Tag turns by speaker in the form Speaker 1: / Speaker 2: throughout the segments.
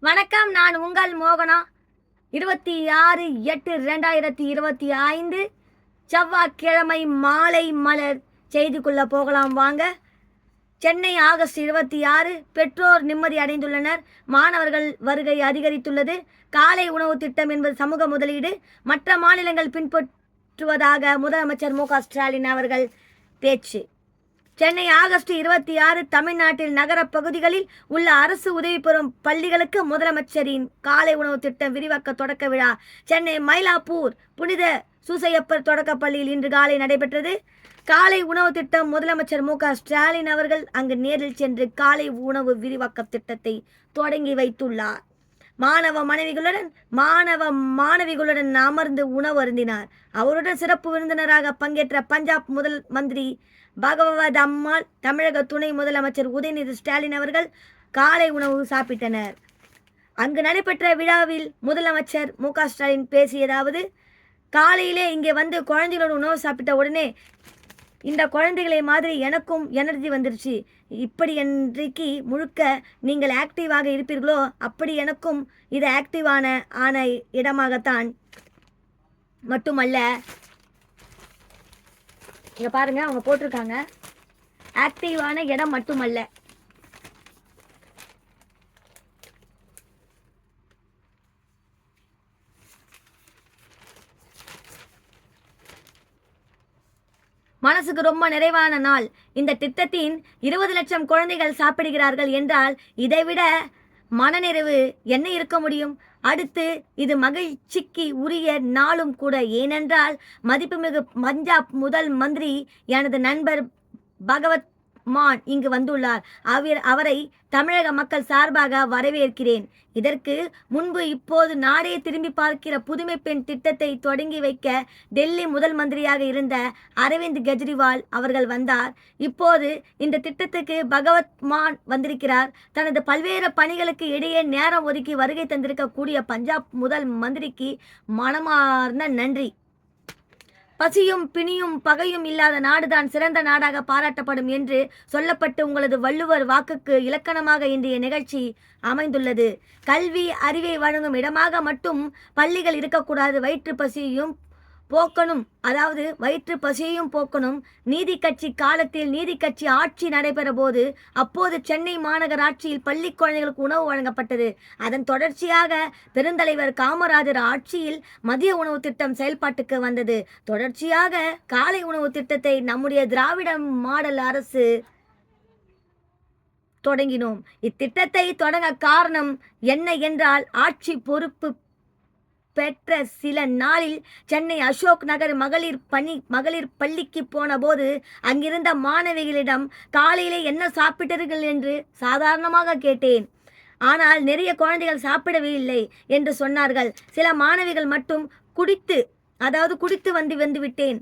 Speaker 1: வணக்கம் நான் உங்கள் மோகனா. இருபத்தி ஆறு எட்டு ரெண்டாயிரத்தி இருபத்தி ஐந்து செவ்வாய்க்கிழமை மாலை மலர் செய்திக்குள்ளே போகலாம் வாங்க. சென்னை ஆகஸ்ட் இருபத்தி ஆறு பெற்றோர் நிம்மதி அடைந்துள்ளனர். மாணவர்கள் வருகை அதிகரித்துள்ளது. காலை உணவு திட்டம் என்பது சமூக முதலீடு. மற்ற மாநிலங்கள் பின்பற்றுவதாக முதலமைச்சர் மு க ஸ்டாலின் அவர்கள் பேச்சு. சென்னை ஆகஸ்ட் இருபத்தி ஆறு தமிழ்நாட்டில் நகர பகுதிகளில் உள்ள அரசு உதவி பெறும் பள்ளிகளுக்கு முதலமைச்சரின் காலை உணவு திட்டம் விரிவாக்க தொடக்க விழா. சென்னை மயிலாப்பூர் புனித சூசையப்பர் தொடக்க பள்ளியில் இன்று காலை நடைபெற்றது. காலை உணவு திட்டம் முதலமைச்சர் மு ஸ்டாலின் அவர்கள் அங்கு நேரில் சென்று காலை உணவு விரிவாக்க திட்டத்தை தொடங்கி வைத்துள்ளார். மாணவ மனைவிகளுடன் மாணவ மாணவிகளுடன் அமர்ந்து உணவு அருந்தினார். அவருடன் சிறப்பு விருந்தினராக பங்கேற்ற பஞ்சாப் முதல் மந்திரி பகவத் அம்மாள் தமிழக துணை முதலமைச்சர் உதயநிதி ஸ்டாலின் அவர்கள் காலை உணவு சாப்பிட்டனர். அங்கு நடைபெற்ற விழாவில் முதலமைச்சர் மு க ஸ்டாலின் பேசியதாவது காலையிலே இங்கே வந்து குழந்தைகளோட உணவு சாப்பிட்ட உடனே இந்த குழந்தைகளை மாதிரி எனக்கும் எனர்ஜி வந்துருச்சு. இப்படி இன்றைக்கு முழுக்க நீங்கள் ஆக்டிவாக இருப்பீர்களோ அப்படி எனக்கும் இது ஆக்டிவான ஆன இடமாகத்தான் மட்டுமல்ல இங்க பாருங்க அவங்க போட்டிருக்காங்க. ஆக்டிவான இடம் மட்டுமல்ல. மனசுக்கு ரொம்ப நிறைவான நாள். இந்த திட்டத்தின் இருபது லட்சம் குழந்தைகள் சாப்பிடுகிறார்கள் என்றால் இதைவிட மனநிறைவு என்ன இருக்க முடியும்? அடுத்து இது மகிழ்ச்சிக்கு உரிய நாளும் கூட. ஏனென்றால் மதிப்புமிகு பஞ்சாப் முதல் மந்திரி எனது நண்பர் பகவத் மான் இங்கு வந்துள்ளார். அவர் அவரை தமிழக மக்கள் சார்பாக வரவேற்கிறேன். இதற்கு முன்பு இப்போது நாடே திரும்பி பார்க்கிற புதுமை பெண் திட்டத்தை தொடங்கி வைக்க டெல்லி முதல் மந்திரியாக இருந்த அரவிந்த் கெஜ்ரிவால் அவர்கள் வந்தார். இப்போது இந்த திட்டத்துக்கு பகவத் மான் வந்திருக்கிறார். தனது பல்வேறு பணிகளுக்கு இடையே நேரம் ஒதுக்கி வருகை தந்திருக்கக்கூடிய பஞ்சாப் முதல் மந்திரிக்கு மனமார்ந்த நன்றி. பசியும் பிணியும் பகையும் இல்லாத நாடுதான் சிறந்த நாடாக பாராட்டப்படும் என்று சொல்லப்பட்டு உங்களது வள்ளுவர் வாக்குக்கு இலக்கணமாக இன்றைய நிகழ்ச்சி அமைந்துள்ளது. கல்வி அறிவை வழங்கும் இடமாக மட்டும் பள்ளிகள் இருக்கக்கூடாது. வயிற்று பசியும் போக்கணும். அதாவது வயிற்று பசியையும் போக்கணும். நீதி கட்சி காலத்தில் நீதி கட்சி ஆட்சி நடைபெற போது அப்போது சென்னை மாநகராட்சியில் பள்ளி குழந்தைகளுக்கு உணவு வழங்கப்பட்டது. அதன் தொடர்ச்சியாக பெருந்தலைவர் காமராஜர் ஆட்சியில் மதிய உணவு திட்டம் செயல்பாட்டுக்கு வந்தது. தொடர்ச்சியாக காலை உணவு திட்டத்தை நம்முடைய திராவிட மாடல் அரசு தொடங்கினோம். இத்திட்டத்தை தொடங்க காரணம் என்ன என்றால் ஆட்சி பொறுப்பு பெற்ற சில நாளில் சென்னை அசோக் நகர் மகளிர் பணி மகளிர் பள்ளிக்கு போன போது அங்கிருந்த மாணவிகளிடம் காலையிலே என்ன சாப்பிட்டீர்கள்? என்று சாதாரணமாக கேட்டேன். ஆனால் நிறைய குழந்தைகள் சாப்பிடவே இல்லை என்று சொன்னார்கள். சில மாணவிகள் மட்டும் குடித்து அதாவது குடித்து வந்து வந்து விட்டேன்.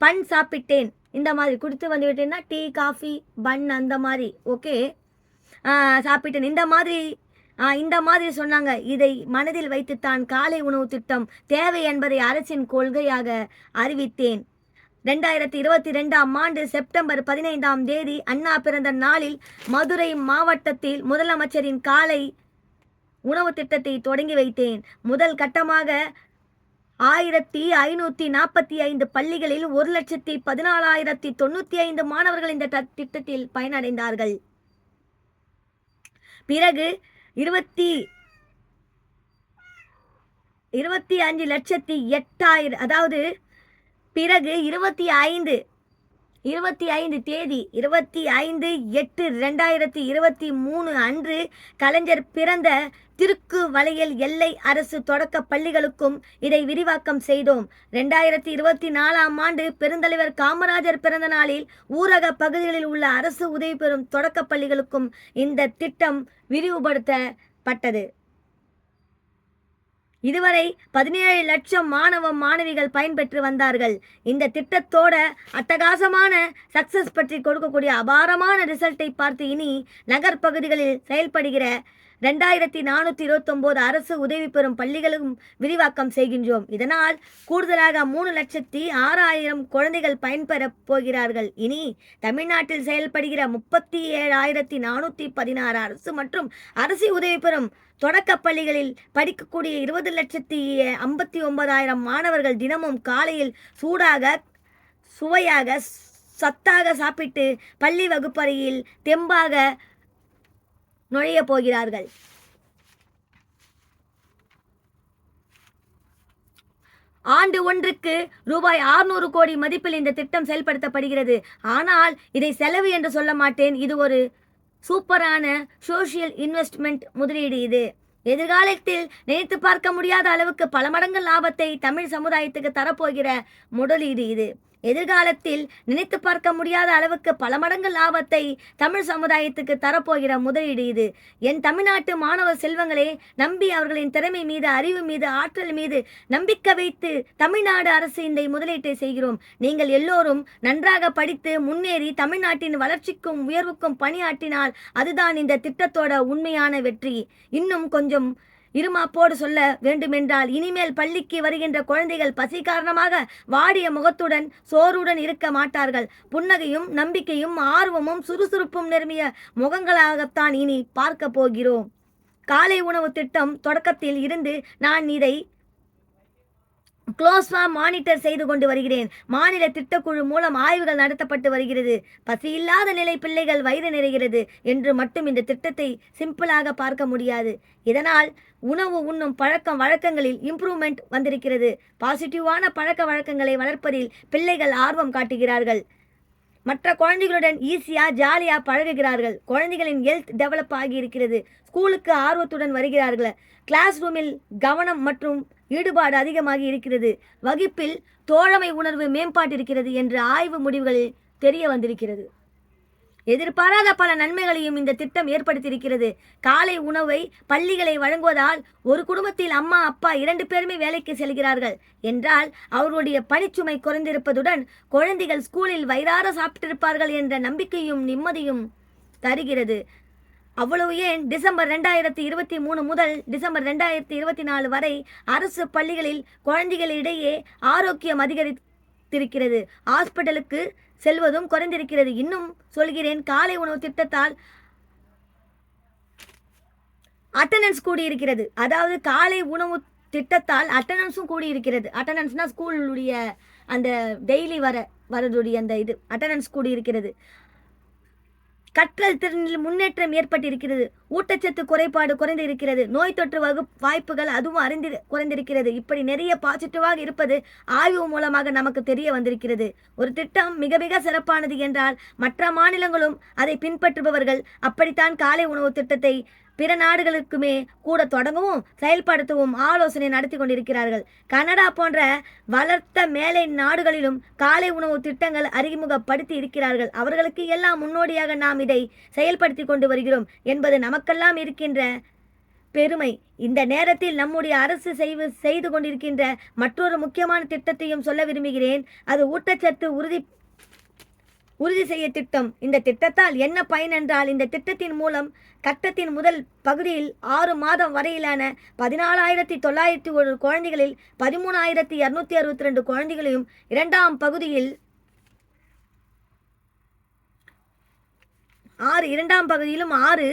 Speaker 1: பன் சாப்பிட்டேன். இந்த மாதிரி குடித்து வந்து விட்டேன்னா டீ காஃபி பன் அந்த மாதிரி. ஓகே. சாப்பிட்டேன். இந்த மாதிரி இந்த மாதிரி சொன்னாங்க. இதை மனதில் வைத்துத்தான் காலை உணவு திட்டம் தேவை என்பதை அரசின் கொள்கையாக அறிவித்தேன். ரெண்டாயிரத்தி இருபத்தி ரெண்டாம் ஆண்டு செப்டம்பர் பதினைந்தாம் தேதி அண்ணா பிறந்த நாளில் மதுரை மாவட்டத்தில் முதலமைச்சரின் காலை உணவு திட்டத்தை தொடங்கி வைத்தேன். முதல் கட்டமாக ஆயிரத்தி ஐநூற்றி நாற்பத்தி ஐந்து பள்ளிகளில் ஒரு லட்சத்தி பதினாலாயிரத்தி தொண்ணூற்றி ஐந்து மாணவர்கள் இந்த திட்டத்தில் பயனடைந்தார்கள். பிறகு இருபத்தி இருபத்தி அஞ்சு லட்சத்தி எட்டாயிரம் அதாவது பிறகு இருபத்தி ஐந்து இருபத்தி ஐந்து தேதி இருபத்தி ஐந்து எட்டு ரெண்டாயிரத்தி இருபத்தி மூணு அன்று கலைஞர் பிறந்த திருக்கு வளையல் எல்லை அரசு தொடக்க பள்ளிகளுக்கும் இதை விரிவாக்கம் செய்தோம். ரெண்டாயிரத்தி இருபத்தி நாலாம் ஆண்டு பெருந்தலைவர் காமராஜர் பிறந்த நாளில் ஊரக பகுதிகளில் உள்ள அரசு உதவி பெறும் தொடக்க பள்ளிகளுக்கும் இந்த திட்டம் விரிவுபடுத்தப்பட்டது. இதுவரை பதினேழு லட்சம் மாணவ மாணவிகள் பயன்பெற்று வந்தார்கள். இந்த திட்டத்தோட அட்டகாசமான சக்சஸ் பற்றி கொடுக்கக்கூடிய அபாரமான ரிசல்ட்டை பார்த்து இனி நகர் பகுதிகளில் செயல்படுகிற ரெண்டாயிரத்தி நானூற்றி இருபத்தொம்போது அரசு உதவி பெறும் பள்ளிகளும் விரிவாக்கம் செய்கின்றோம். இதனால் கூடுதலாக மூணு லட்சத்தி ஆறாயிரம் குழந்தைகள் பயன்பெறப் போகிறார்கள். இனி தமிழ்நாட்டில் செயல்படுகிற முப்பத்தி ஏழாயிரத்தி நானூற்றி பதினாறு அரசு மற்றும் அரசு உதவி பெறும் தொடக்கப் பள்ளிகளில் படிக்கக்கூடிய இருபது லட்சத்தி ஐம்பத்தி ஒன்பதாயிரம் மாணவர்கள் தினமும் காலையில் சூடாக சுவையாக சத்தாக சாப்பிட்டு பள்ளி வகுப்பறையில் தெம்பாக நுழையப் போகிறார்கள். ஆண்டு ஒன்றுக்கு ரூபாய் 600 கோடி மதிப்பில் இந்த திட்டம் செயல்படுத்தப்படுகிறது. ஆனால் இதை செலவு என்று சொல்ல மாட்டேன். இது ஒரு சூப்பரான சோசியல் இன்வெஸ்ட்மெண்ட் முதலீடு இது. எதிர்காலத்தில் நினைத்து பார்க்க முடியாத அளவுக்கு பல மடங்கு லாபத்தை தமிழ் சமுதாயத்துக்கு தரப்போகிற முதலீடு இது. எதிர்காலத்தில் நினைத்து பார்க்க முடியாத அளவுக்கு பல மடங்கு லாபத்தை தமிழ் சமுதாயத்துக்கு தரப்போகிற முதலீடு இது. என் தமிழ்நாட்டு மாணவ செல்வங்களே நம்பி அவர்களின் திறமை மீது அறிவு மீது ஆற்றல் மீது நம்பிக்கை வைத்து தமிழ்நாடு அரசு இந்த முதலீட்டை செய்கிறோம். நீங்கள் எல்லோரும் நன்றாக படித்து முன்னேறி தமிழ்நாட்டின் வளர்ச்சிக்கும் உயர்வுக்கும் பணியாற்றினால் அதுதான் இந்த திட்டத்தோட உண்மையான வெற்றி. இன்னும் கொஞ்சம் இருமாப்போடு சொல்ல வேண்டுமென்றால் இனிமேல் பள்ளிக்கு வருகின்ற குழந்தைகள் பசி காரணமாக வாடிய முகத்துடன் சோறுடன் இருக்க மாட்டார்கள். புன்னகையும் நம்பிக்கையும் ஆர்வமும் சுறுசுறுப்பும் நிரம்பிய முகங்களாகத்தான் இனி பார்க்க போகிறோம். காலை உணவு திட்டம் தொடக்கத்தில் இருந்து நான் இதை க்ளோஸ்வா மானிட்டர் செய்து கொண்டு வருகிறேன். மாநில திட்டக்குழு மூலம் ஆய்வுகள் நடத்தப்பட்டு வருகிறது. பசியில்லாத நிலை பிள்ளைகள் வயிறு நிறைகிறது என்று மட்டும் இந்த திட்டத்தை சிம்பிளாக பார்க்க முடியாது. இதனால் உணவு உண்ணும் பழக்கம் வழக்கங்களில் இம்ப்ரூவ்மெண்ட் வந்திருக்கிறது. பாசிட்டிவான பழக்க வழக்கங்களை வளர்ப்பதில் பிள்ளைகள் ஆர்வம் காட்டுகிறார்கள். மற்ற குழந்தைகளுடன் ஈஸியாக ஜாலியாக பழகுகிறார்கள். குழந்தைகளின் ஹெல்த் டெவலப் ஆகி இருக்கிறது. ஸ்கூலுக்கு ஆர்வத்துடன் வருகிறார்கள். கிளாஸ் ரூமில் கவனம் மற்றும் ஈடுபாடு அதிகமாகி இருக்கிறது. வகுப்பில் தோழமை உணர்வு மேம்பாட்டிருக்கிறது என்று ஆய்வு முடிவுகளில் தெரிய வந்திருக்கிறது. எதிர்பாராத பல நன்மைகளையும் இந்த திட்டம் ஏற்படுத்தியிருக்கிறது. காலை உணவை பள்ளிகளை வழங்குவதால் ஒரு குடும்பத்தில் அம்மா அப்பா இரண்டு பேருமே வேலைக்கு செல்கிறார்கள் என்றால் அவர்களுடைய பணிச்சுமை குறைந்திருப்பதுடன் குழந்தைகள் ஸ்கூலில் வயிறார சாப்பிட்டிருப்பார்கள் என்ற நம்பிக்கையும் நிம்மதியும் தருகிறது. அவ்வளவு ஏன்? டிசம்பர் ரெண்டாயிரத்தி இருபத்தி மூணு முதல் டிசம்பர் ரெண்டாயிரத்தி இருபத்தி நாலு வரை அரசு பள்ளிகளில் குழந்தைகளிடையே ஆரோக்கியம் அதிகரித்திருக்கிறது. ஹாஸ்பிட்டலுக்கு செல்வதும் குறைந்திருக்கிறது. இன்னும் சொல்கிறேன் காலை உணவு திட்டத்தால் அட்டண்டன்ஸ் கூடியிருக்கிறது. அதாவது காலை உணவு திட்டத்தால் அட்டண்டன்ஸும் கூடியிருக்கிறது. அட்டண்டன்ஸ்னால் ஸ்கூலுடைய அந்த டெய்லி வர வரதுடைய அந்த இது அட்டண்டன்ஸ் கூடியிருக்கிறது. கற்றல் திறனில் முன்னேற்றம் ஏற்பட்டிருக்கிறது. ஊட்டச்சத்து குறைபாடு குறைந்திருக்கிறது. நோய் தொற்று வகு வாய்ப்புகள் அதுவும் அறிந்து குறைந்திருக்கிறது. இப்படி நிறைய பாசிட்டிவாக இருப்பது ஆய்வு மூலமாக நமக்கு தெரிய வந்திருக்கிறது. ஒரு திட்டம் மிக மிக சிறப்பானது என்றால் மற்ற மாநிலங்களும் அதை பின்பற்றுபவர்கள் அப்படித்தான் காலை உணவு திட்டத்தை பிற நாடுகளுக்குமே கூட தொடங்கவும் செயல்படுத்தவும் ஆலோசனை நடத்தி கொண்டிருக்கிறார்கள். கனடா போன்ற வளர்த்த மேலை நாடுகளிலும் காலை உணவு திட்டங்கள் அறிமுகப்படுத்தி இருக்கிறார்கள். அவர்களுக்கு எல்லாம் முன்னோடியாக நாம் இதை செயல்படுத்தி கொண்டு வருகிறோம் என்பது நமக்கெல்லாம் இருக்கின்ற பெருமை. இந்த நேரத்தில் நம்முடைய அரசு செய்வு செய்து கொண்டிருக்கின்ற மற்றொரு முக்கியமான திட்டத்தையும் சொல்ல விரும்புகிறேன். அது ஊட்டச்சத்து உறுதி உறுதி செய்ய திட்டம். இந்த திட்டத்தால் என்ன பயன் என்றால் இந்த திட்டத்தின் மூலம் கட்டத்தின் முதல் பகுதியில் ஆறு மாதம் வரையிலான பதினாலாயிரத்தி தொள்ளாயிரத்தி ஒரு குழந்தைகளில் பதிமூணாயிரத்தி இரநூத்தி அறுபத்தி ரெண்டு குழந்தைகளையும் இரண்டாம் பகுதியில் ஆறு இரண்டாம் பகுதியிலும் ஆறு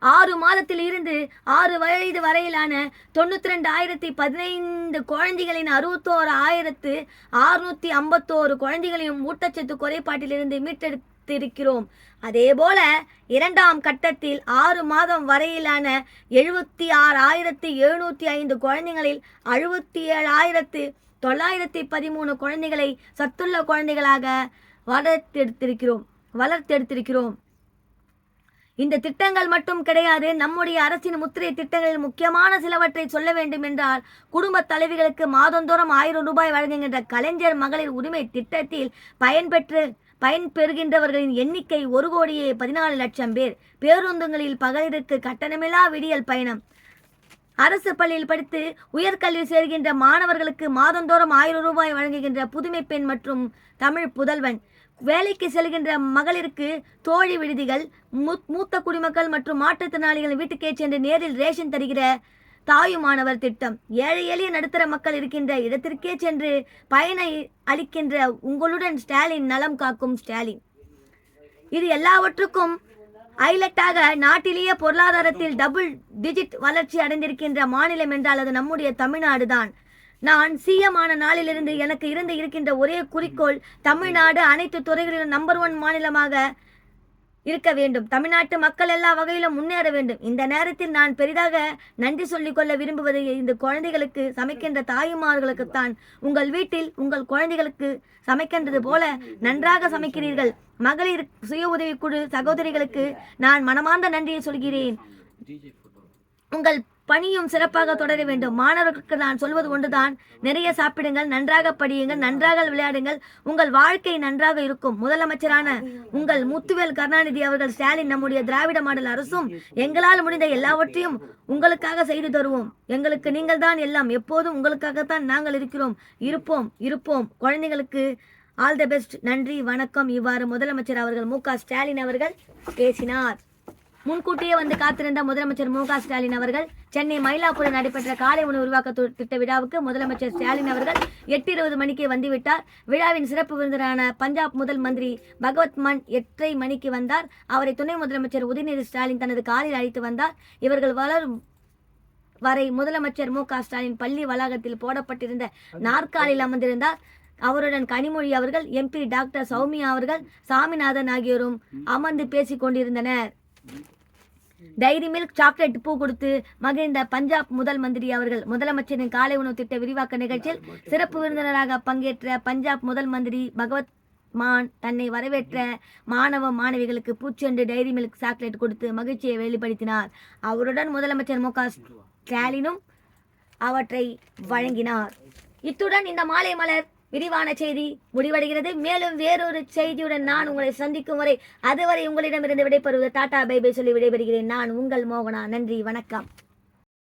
Speaker 1: ஆறு மாதத்தில் இருந்து ஆறு வயது வரையிலான தொண்ணூற்றி ரெண்டு ஆயிரத்தி பதினைந்து குழந்தைகளின் அறுபத்தோரு ஆயிரத்து அறுநூற்றி ஐம்பத்தோரு குழந்தைகளையும் ஊட்டச்சத்து குறைபாட்டிலிருந்து மீட்டெடுத்திருக்கிறோம். அதேபோல இரண்டாம் கட்டத்தில் ஆறு மாதம் வரையிலான எழுபத்தி ஆறு ஆயிரத்தி எழுநூற்றி ஐந்து குழந்தைகளில் அறுபத்தி ஏழாயிரத்து தொள்ளாயிரத்தி பதிமூணு குழந்தைகளை சத்துள்ள குழந்தைகளாக வளர்த்தெடுத்திருக்கிறோம். வளர்த்தெடுத்திருக்கிறோம். இந்த திட்டங்கள் மட்டும் கிடையாது நம்முடைய அரசின் முத்திரை திட்டங்களில் முக்கியமான சிலவற்றை சொல்ல வேண்டும் என்றால் குடும்ப தலைவிகளுக்கு மாதந்தோறும் ஆயிரம் ரூபாய் வழங்குகின்ற கலைஞர் மகளிர் உரிமை திட்டத்தில் பயன்பெற்று பயன்பெறுகின்றவர்களின் எண்ணிக்கை ஒரு கோடியே பதினாலு லட்சம் பேர். பேருந்துகளில் பகலிற்கு கட்டணமில்லா விடியல் பயணம். அரசு பள்ளியில் படித்து உயர்கல்வி சேர்கின்ற மாணவர்களுக்கு மாதந்தோறும் ஆயிரம் ரூபாய் வழங்குகின்ற புதுமை பெண் மற்றும் தமிழ் புதல்வன். வேலைக்கு செல்கின்ற மகளிருக்கு தோழி விடுதிகள் மூத்த குடிமக்கள் மற்றும் மாற்றுத்திறனாளிகள் வீட்டுக்கே சென்று நேரில் ரேஷன் தருகிற தாயுமானவர் திட்டம். ஏழை எளிய நடுத்தர மக்கள் இருக்கின்ற இடத்திற்கே சென்று பயனை அளிக்கின்ற உங்களுடன் ஸ்டாலின் நலம் காக்கும் ஸ்டாலின். இது எல்லாவற்றுக்கும் ஹைலைட்டாக நாட்டிலேயே பொருளாதாரத்தில் டபுள் டிஜிட் வளர்ச்சி அடைந்திருக்கின்ற மாநிலம் என்றால் அது நம்முடைய தமிழ்நாடு தான் நான் சீயமான நாளிலிருந்து எனக்கு இருந்து இருக்கின்ற ஒரே குறிக்கோள் தமிழ்நாடு அனைத்து துறைகளிலும் நம்பர் ஒன் மாநிலமாக இருக்க வேண்டும். தமிழ்நாட்டு மக்கள் எல்லா வகையிலும் முன்னேற வேண்டும். இந்த நேரத்தில் நான் பெரிதாக நன்றி சொல்லிக் கொள்ள விரும்புவது இந்த குழந்தைகளுக்கு சமைக்கின்ற தாய்மார்களுக்குத்தான் உங்கள் வீட்டில் உங்கள் குழந்தைகளுக்கு சமைக்கின்றது போல நன்றாக சமைக்கிறீர்கள். மகளிர் சுய உதவிக்குழு சகோதரிகளுக்கு நான் மனமார்ந்த நன்றியை சொல்கிறேன். உங்கள் பணியும் சிறப்பாக தொடர வேண்டும். மாணவர்களுக்கு நான் சொல்வது ஒன்றுதான். நிறைய சாப்பிடுங்கள் நன்றாக படியுங்கள் நன்றாக விளையாடுங்கள். உங்கள் வாழ்க்கை நன்றாக இருக்கும். முதலமைச்சரான உங்கள் முத்துவேல் கருணாநிதி அவர்கள் ஸ்டாலின் நம்முடைய திராவிட மாடல் அரசும் எங்களால் முடிந்த எல்லாவற்றையும் உங்களுக்காக செய்து தருவோம். எங்களுக்கு நீங்கள் தான் எல்லாம். எப்போதும் உங்களுக்காகத்தான் நாங்கள் இருக்கிறோம். இருப்போம் இருப்போம். குழந்தைகளுக்கு ஆல் த பெஸ்ட் நன்றி வணக்கம். இவ்வாறு முதலமைச்சர் அவர்கள் மு ஸ்டாலின் அவர்கள் பேசினார். முன்கூட்டியே வந்து காத்திருந்த முதலமைச்சர் மு க ஸ்டாலின் அவர்கள் சென்னை மயிலாப்பூரில் நடைபெற்ற காலை உணவு உருவாக்க திட்ட விழாவுக்கு முதலமைச்சர் ஸ்டாலின் அவர்கள் எட்டு இருபது மணிக்கு வந்துவிட்டார். விழாவின் சிறப்பு விருந்தரான பஞ்சாப் முதல் மந்திரி பகவத் மான் எட்டரை மணிக்கு வந்தார். அவரை துணை முதலமைச்சர் உதயநிதி ஸ்டாலின் தனது காரில் அழைத்து வந்தார். இவர்கள் வளரும் வரை முதலமைச்சர் மு க ஸ்டாலின் பள்ளி வளாகத்தில் போடப்பட்டிருந்த நாற்காலில் அமர்ந்திருந்தார். அவருடன் கனிமொழி அவர்கள் எம்பி டாக்டர் சௌமியா அவர்கள் சாமிநாதன் ஆகியோரும் அமர்ந்து பேசிக் கொண்டிருந்தனர். டைரி மில்க் சாக்லேட் பூ கொடுத்து மகிழ்ந்த பஞ்சாப் முதல் மந்திரி அவர்கள். முதலமைச்சரின் காலை உணவு திட்ட விரிவாக்க நிகழ்ச்சியில் சிறப்பு விருந்தினராக பங்கேற்ற பஞ்சாப் முதல் மந்திரி பகவத் மான் தன்னை வரவேற்ற மாணவ மாணவிகளுக்கு பூச்செண்டு டைரி மில்க் சாக்லேட் கொடுத்து மகிழ்ச்சியை வெளிப்படுத்தினார். அவருடன் முதலமைச்சர் மு க ஸ்டாலினும் அவற்றை வழங்கினார். இத்துடன் இந்த மாலை மலர் விரிவான செய்தி முடிவடைகிறது. மேலும் வேறொரு செய்தியுடன் நான் உங்களை சந்திக்கும் வரை அதுவரை உங்களிடமிருந்து விடைபெறுவது டாடா பைபை சொல்லி விடைபெறுகிறேன். நான் உங்கள் மோகனா. நன்றி. வணக்கம்.